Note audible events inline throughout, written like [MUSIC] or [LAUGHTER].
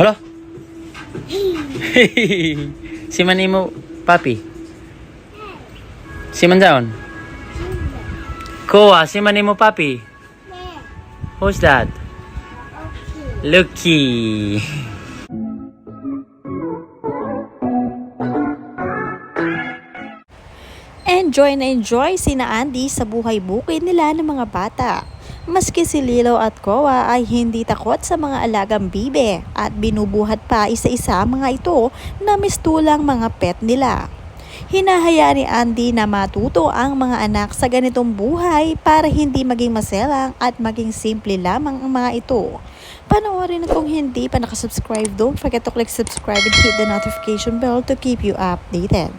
Hala? [LAUGHS] si man mo, papi? Si man daon? Koa, si man mo, papi? Who's that? Lucky. Enjoy na enjoy sina Andy sa buhay bukid nila ng mga bata. Maski si Lilo at Koa ay hindi takot sa mga alagang bibe at binubuhat pa isa-isa mga ito na mistulang mga pet nila. Hinahaya ni Andy na matuto ang mga anak sa ganitong buhay para hindi maging maselang at maging simple lamang ang mga ito. Panoorin na kung hindi pa nakasubscribe, don't forget to click subscribe and hit the notification bell to keep you updated.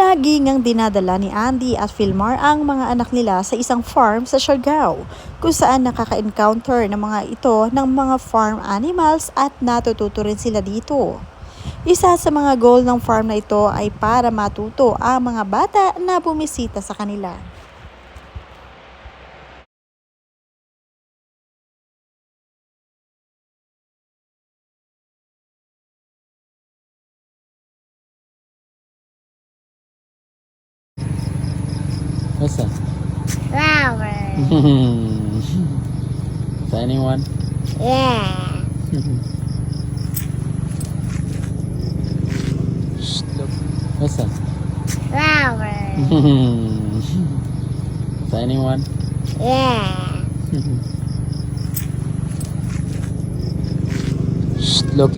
Lagi ngang dinadala ni Andy at Philmar ang mga anak nila sa isang farm sa Siargao, kung saan nakaka-encounter ng mga ito ng mga farm animals at natututo rin sila dito. Isa sa mga goal ng farm na ito ay para matuto ang mga bata na bumisita sa kanila. What's that? Flowers. [LAUGHS] Tiny anyone? Yeah. Look. What's that? Flowers. [LAUGHS] Tiny anyone? Yeah. [LAUGHS] Look.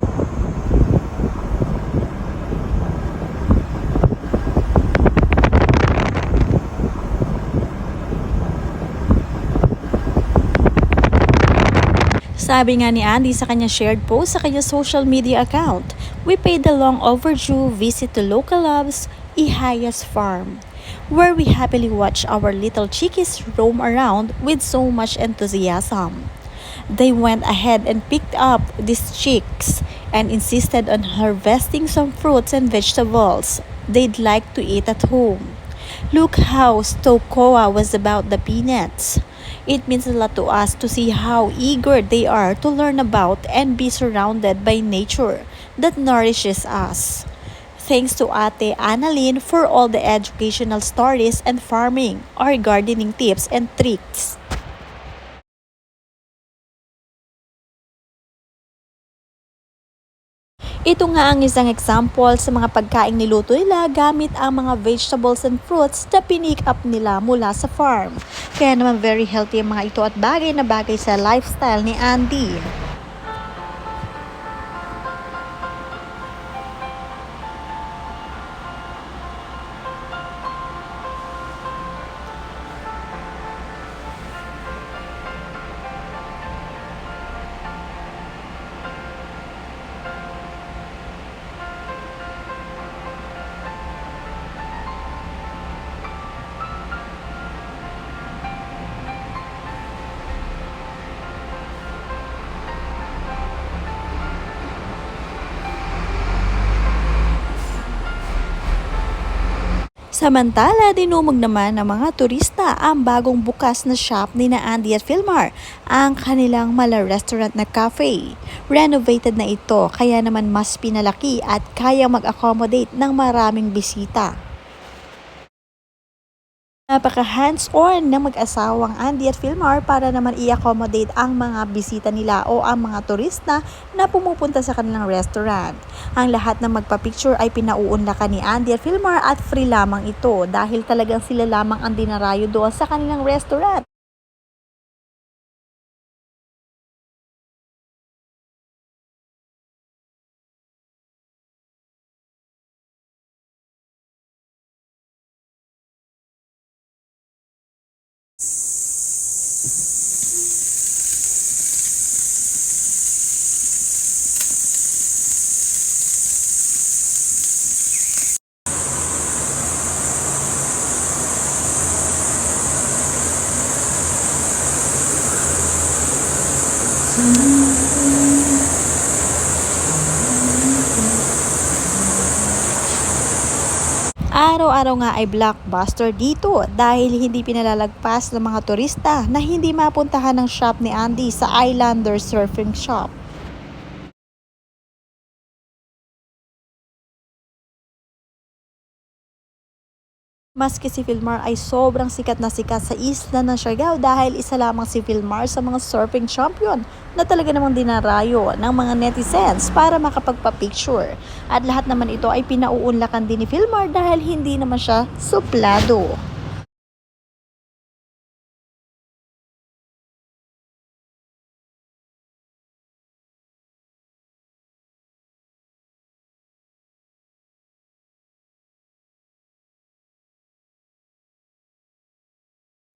Sabi nga ni Andy sa kanya shared post sa kanya social media account, we paid the long overdue visit to local loves Ihayas Farm, where we happily watch our little chickies roam around with so much enthusiasm. They went ahead and picked up these chicks and insisted on harvesting some fruits and vegetables they'd like to eat at home. Look how stoked Koa was about the peanuts. It means a lot to us to see how eager they are to learn about and be surrounded by nature that nourishes us. Thanks to Ate Annalyn for all the educational stories and farming or gardening tips and tricks. Ito nga ang isang example sa mga pagkaing niluto nila gamit ang mga vegetables and fruits na pinick up nila mula sa farm. Kaya naman very healthy ang mga ito at bagay na bagay sa lifestyle ni Andy. Samantala, dinumog naman ng mga turista ang bagong bukas na shop ni na Andy at Philmar, ang kanilang mala restaurant na cafe. Renovated na ito kaya naman mas pinalaki at kaya mag-accommodate ng maraming bisita. Napaka hands-on ng mag-asawang Andy at Philmar para naman i-accommodate ang mga bisita nila o ang mga turista na pumupunta sa kanilang restaurant. Ang lahat ng magpa-picture ay pinauunlakan ni Andy at Philmar at free lamang ito dahil talagang sila lamang ang dinarayo doon sa kanilang restaurant. Peace. Araw-araw nga ay blockbuster dito dahil hindi pinalalagpas ng mga turista na hindi mapuntahan ng shop ni Andy sa Islander Surfing Shop. Maski si Filmar ay sobrang sikat na sikat sa isla ng Siargao dahil isa lamang si Filmar sa mga surfing champion na talaga namang dinarayo ng mga netizens para makapagpa-picture. At lahat naman ito ay pinauunlakan din ni Filmar dahil hindi naman siya suplado.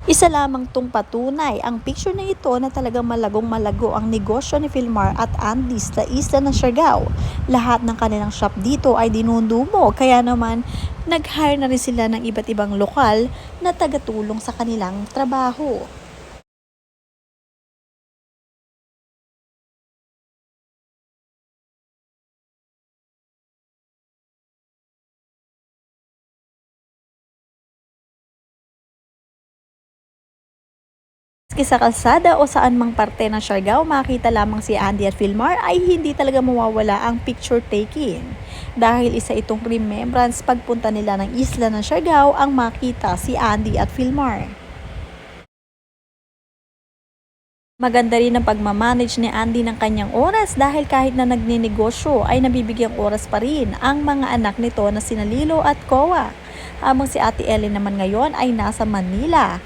Isa lamang tong patunay ang picture na ito na talagang malagong malago ang negosyo ni Filmar at Andy sa isla ng Siargao. Lahat ng kanilang shop dito ay dinudumo kaya naman nag-hire na rin sila ng iba't ibang lokal na tagatulong sa kanilang trabaho. Maski sa kalsada o saan mang parte ng Siargao makita lamang si Andy at Filmar ay hindi talaga mawawala ang picture taking. Dahil isa itong remembrance pagpunta nila ng isla ng Siargao ang makita si Andy at Filmar. Maganda rin ang pagmamanage ni Andy ng kanyang oras dahil kahit na nagninegosyo ay nabibigyang oras pa rin ang mga anak nito na sina Lilo at Koa. Habang si Ate Ellen naman ngayon ay nasa Manila